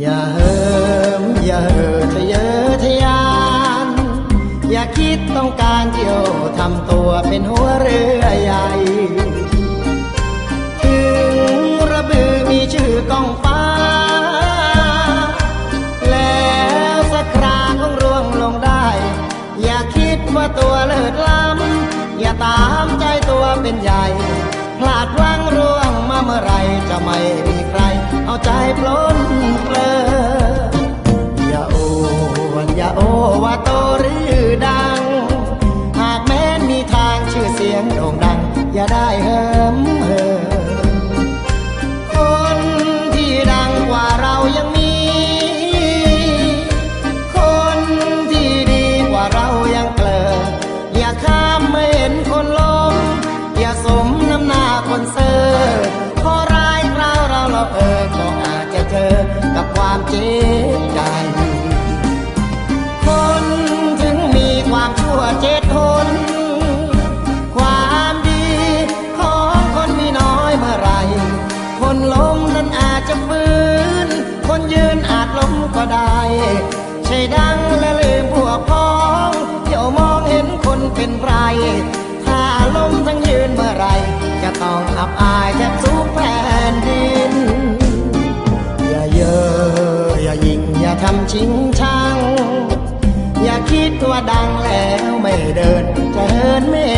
อย่าเหิมอย่าเห่อทะเยอทะยาน อย่าคิดต้องการเที่ยวทำตัวเป็นหัวเรือใหญ่ ถึงระบือมีชื่อกองฟ้า โด่งดัง อย่าได้เหิมเหิมคนที่ดังกว่าเรายังมี คนที่ดีกว่าเรายังเกลออย่าข้ามไม่เห็นคนล้มอย่าสมน้ำหน้าคนเซอร์ขอร้ายคราวเราเราเออก็อาจจะเจอกับความเจ็บใจ ก็ได้ ใช่ดังและลืมพวกพ้องเที่ยวมองเห็นคนเป็นไร ถ้าลมทั้งยืนเมื่อไร จะต้องอับอายแทบสุกแผ่นดิน อย่าเยออย่ายิง อย่าทำชิงชัง อย่าคิดว่าดังแล้วไม่เดินจะเหินไม่